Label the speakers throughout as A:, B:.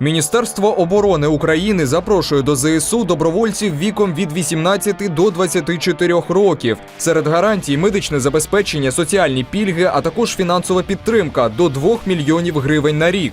A: Міністерство оборони України запрошує до ЗСУ добровольців віком від 18 до 24 років. Серед гарантій медичне забезпечення, соціальні пільги, а також фінансова підтримка до 2 мільйонів гривень на рік.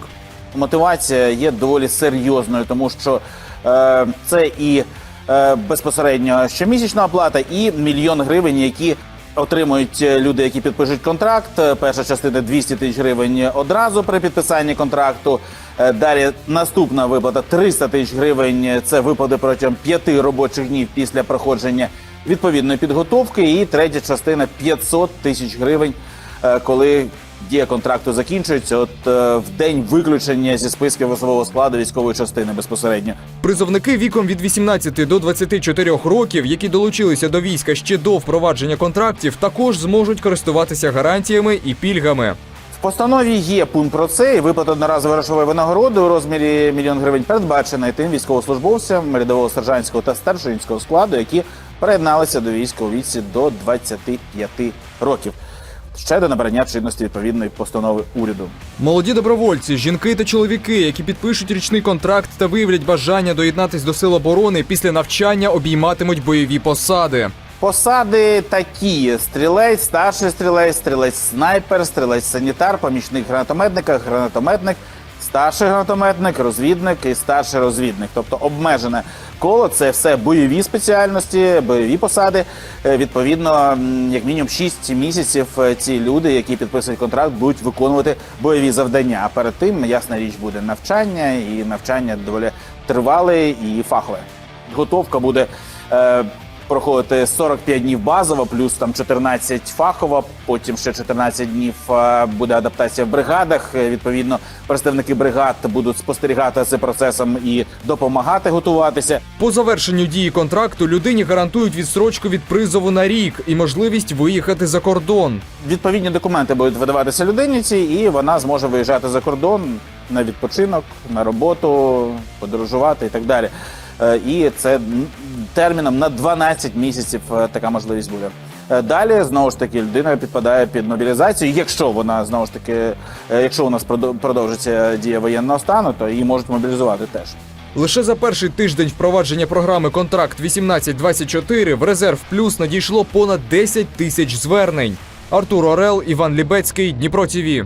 B: Мотивація є доволі серйозною, тому що е, це і е, безпосередньо щомісячна оплата, і мільйон гривень, які отримують е, люди, які підпишуть контракт. Е, Перша частина 200 тисяч гривень одразу при підписанні контракту. Е, Далі наступна виплата 300 тисяч гривень. Це виплати протягом п'яти робочих днів після проходження відповідної підготовки. І третя частина 500 тисяч гривень, коли дія контракту закінчується. От е, в день виключення зі списків особового складу військової частини безпосередньо.
A: Призовники віком від 18 до 24 років, які долучилися до війська ще до впровадження контрактів, також зможуть користуватися гарантіями і пільгами.
B: В постанові є пункт про це, і виплата одноразової грошової винагороди у розмірі мільйон гривень передбачена і тим військовослужбовцям рядового сержантського та старшинського складу, які приєдналися до війська у віці до 25 років. Ще до набрання чинності відповідної постанови уряду.
A: Молоді добровольці, жінки та чоловіки, які підпишуть річний контракт та виявлять бажання доєднатись до сил оборони, після навчання обійматимуть бойові посади.
B: Посади такі: стрілець, старший стрілець, стрілець снайпер, стрілець санітар, помічник гранатометника, гранатометник, старший гранатометник, розвідник і старший розвідник. Тобто обмежене коло це все бойові спеціальності, бойові посади. Е, Відповідно, як мінімум 6 місяців е, ці люди, які підписують контракт, будуть виконувати бойові завдання. А перед тим, ясна річ, буде навчання, і навчання доволі тривале і фахове. Готовка буде. Проходити 45 днів базово, плюс там 14 фахово, потім ще 14 днів е, буде адаптація в бригадах. Е, Відповідно, представники бригад будуть спостерігати за процесом і допомагати готуватися.
A: По завершенню дії контракту людині гарантують відстрочку від призову на рік і можливість виїхати за кордон.
B: Відповідні документи будуть видаватися людині цій, і вона зможе виїжджати за кордон на відпочинок, на роботу, подорожувати і так далі. Е, І це терміном на 12 місяців е, така можливість буде. Е, Далі знову ж таки людина підпадає під мобілізацію. Якщо вона знову ж таки, якщо у нас продо- продовжиться дія воєнного стану, то її можуть мобілізувати теж.
A: Лише за перший тиждень впровадження програми Контракт 1824 в резерв плюс надійшло понад 10 тисяч звернень. Артур Орел, Іван Лібецький, Дніпро ТІВІ.